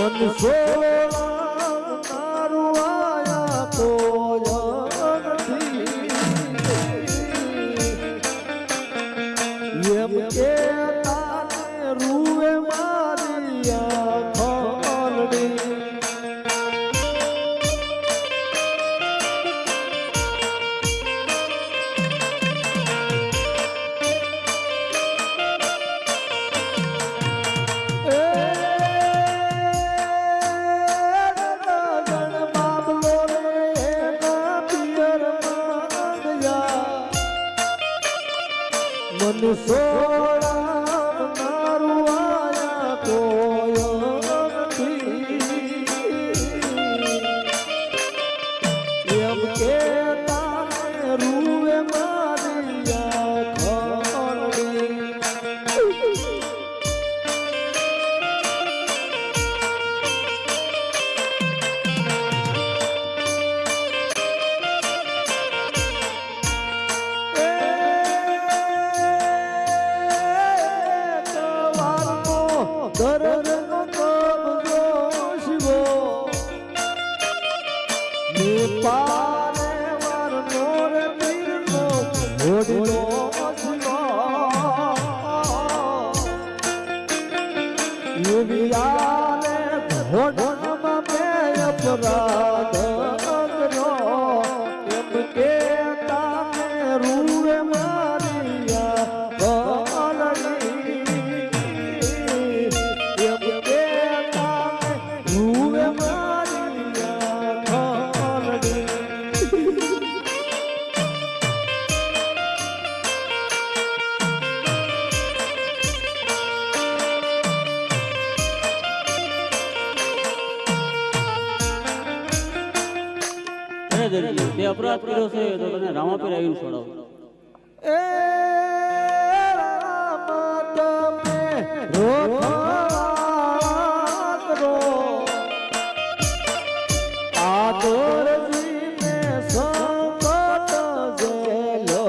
Bonne soirée. no sol. અપરાધ અગનો એમ કે દરેક તે અપરાધ કર્યો છે, તો તને રામાપીર આવીને છોડાવ એ રામા તમે આદરજીને સંકટ જેલો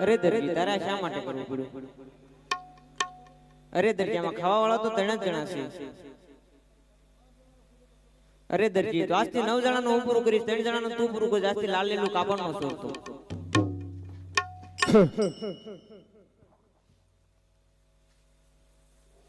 અરે દરજી તારા શા માટે કરવું પડ્યું? અરે દરજી આમાં ખાવા વાળા તો ત્રણ જ જણા છે. અરે દરજી તો આજથી નવ જણાનું હું પૂરું કરીશ ત્રણ જણાનું તું પૂરું કરીશ આજથી લાલ લીલું કાપડનો શોખ તો